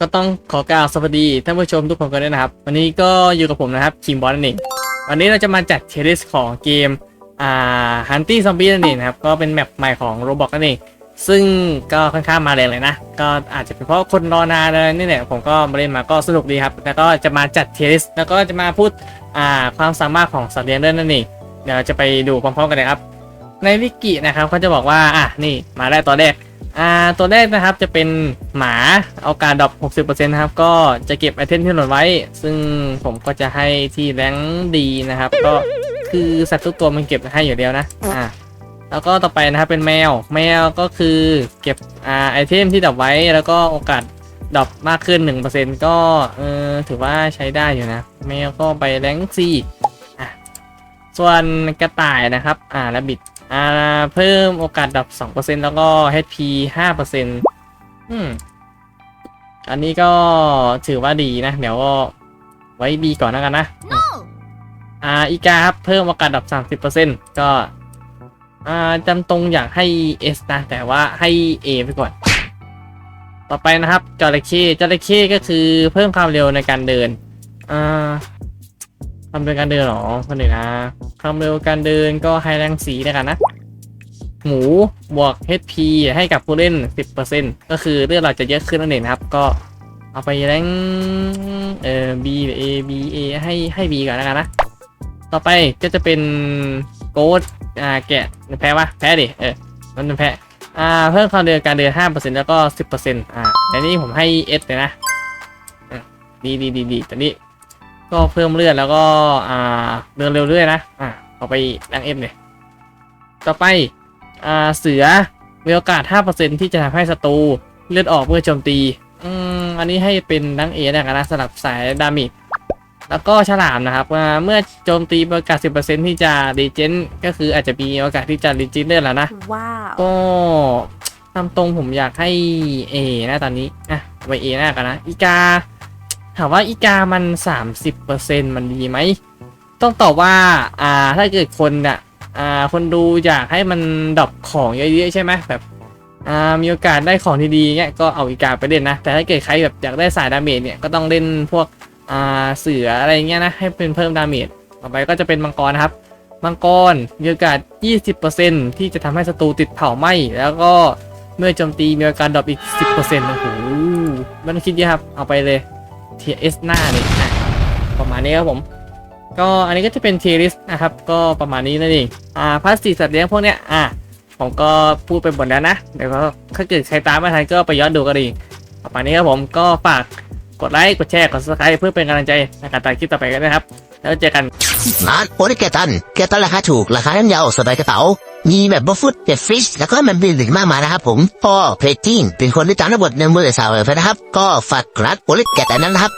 ก็ต้องขอกล่าวสวัสดีท่านผู้ชมทุกคนกันด้วยนะครับ วันนี้ก็อยู่กับผมนะครับคิมบอลนั่นเองวันนี้เราจะมาจัดเทเลสของเกมอ่าฮันตี้ซอมบี้นั่นเองนะครับก็เป็นแมปใหม่ของโรบอกนั่นเองซึ่งก็ค่อนข้างมาแรงเลยนะ ก็อาจจะเป็นเพราะคนรอนานอะไรนี่แหละผมก็มาเล่นมาก็สนุกดีครับ แล้วก็จะมาจัดเทลิสแล้วก็จะมาพูดอ่าความสามารถของสัตว์เลี้ยงด้วยนั่นเองเดี๋ยวจะไปดูพร้อมๆกันเลยครับ ในวิกินะครับเขาจะบอกว่าอะนี่มาได้ตัวแรก อ่าตัวแรกนะครับจะเป็นหมาเอาการดรอป60%นะครับก็จะเก็บไอเทมที่หล่นไว้ ซึ่งผมก็จะให้ที่แรงดีนะครับ ก็คือสัตว์ทุกตัวมันเก็บให้อยู่แล้วนะอ่าแล้วก็ต่อไปนะครับเป็นแมว แมวก็คือเก็บอ่าไอเทมที่ดรอปไว้ แล้วก็โอกาสดรอปมากขึ้น 1%ก็เออถือว่าใช้ได้อยู่นะ แมวก็ไปแรงซีอะส่วนกระต่ายนะครับ อ่าและบิด อ่าเพิ่มโอกาสดับ 2%แล้วก็ HP 5%อืม อันนี้ก็ถือว่าดีนะ เดี๋ยวก็ไว้ B ก่อนแล้วกันนะอ่าอีกาครับ เพิ่มโอกาสดับ 30%ก็ อ่าจำตรงอยากให้ S นะ แต่ว่าให้ A ไปก่อน ต่อไปนะครับจระเข้จระเข้ก็คือเพิ่มความเร็วในการเดิน อ่าความเร็วการเดินเหรอคนหนึ่งนะ ความเร็วการเดินก็ให้แรงสีแล้วกันนะ หมูบวก HP ให้กับผู้เล่น 10%ก็คือเลือดเราจะเยอะขึ้นนั่นเองนครับ ก็เอาไปแรงเอ่อ B หรือ A B A ให้ให้ B ก่อนแล้วกันนะ ต่อไปก็จะเป็นโกดอ่าแกะแพ้ปะแพ้ดิ เออ มันเป็นแพ้ อ่า เพิ่มความเร็วการเดิน 5%แล้วก็ 10%อ่าแต่นี่ผมให้ S เลยนะอะดีดีดีดีต่นี่ ก็เพิ่มเลือดแล้วก็อ่าเดินเร็วเรื่อยนะอ่าเอาไปดังเอ็มเลยต่อไปอ่าเสือมีโอกาส 5%ที่จะทำให้ศัตรูเลือดออกเมื่อโจมตีอืมอันนี้ให้เป็นดังเอนะครับนะสำหรับสายดามิแล้วก็ฉลามนะครับอ่าเมื่อโจมตีมีโอกาส 10%ที่จะรีเจนก็คืออาจจะมีโอกาสที่จะรีเจนเลือดแล้วนะว้าวก็ตามตรงผมอยากให้ A นะตอนนี้อะไป A หน้ากันนะอีกา ถามว่าอีกามัน 30%มันดีไหม ต้องตอบว่า อ่า ถ้าเกิดคนเนี่ยอ่า คนดูอยากให้มันดรอปของเยอะๆใช่ไหมแบบ อ่า มีโอกาสได้ของที่ดีเงี้ย ก็เอาอีกาไปเล่นนะ แต่ถ้าเกิดใครแบบอยากได้สายดาเมจเนี่ย ก็ต้องเล่นพวก อ่า เสืออะไรเงี้ยนะ ให้เป็นเพิ่มดาเมจ ต่อไปก็จะเป็นมังกรนะครับ มังกรมีโอกาส 20%ที่จะทำให้ศัตรูติดเผาไหม้ แล้วก็เมื่อโจมตีมีโอกาสดรอปอีก 10%โอ้โหม่ต้องคิดเยอะครับ เอาไปเลย เทียเอสหน้าเลยอะประมาณนี้ครับผม ก็อันนี้ก็จะเป็นเทียริสนะครับ ก็ประมาณนี้นั่นเองอ่าพาสซีสัตว์เลี้ยงพวกเนี้ยอะผมก็พูดไปหมดแล้วนะเดี๋ยวก็ถ้าเกิดใครตามไม่ทันก็ไปย้อนดูก็ดีประมาณนี้ครับผมก็ฝากกดไลค์กดแชร์กด subscribe เพื่อเป็นกำลังใจในการตัดคลิปต่อไปกันนะครับ แล้วเจอกันร้านโอริเกตันเกตันราคาถูก ราคาย่อมเยาสบายกระเป๋า มีแบบบัฟฟุตแบบฟรีชแล้วก็มันมีหนึ่งมากมายนะครับผมพ่อเพลทิงเป็นคนที่ตามระบบในมือสาวเลยนะครับ ก็ฝากรักโอริเกตอันนั้นนะครับ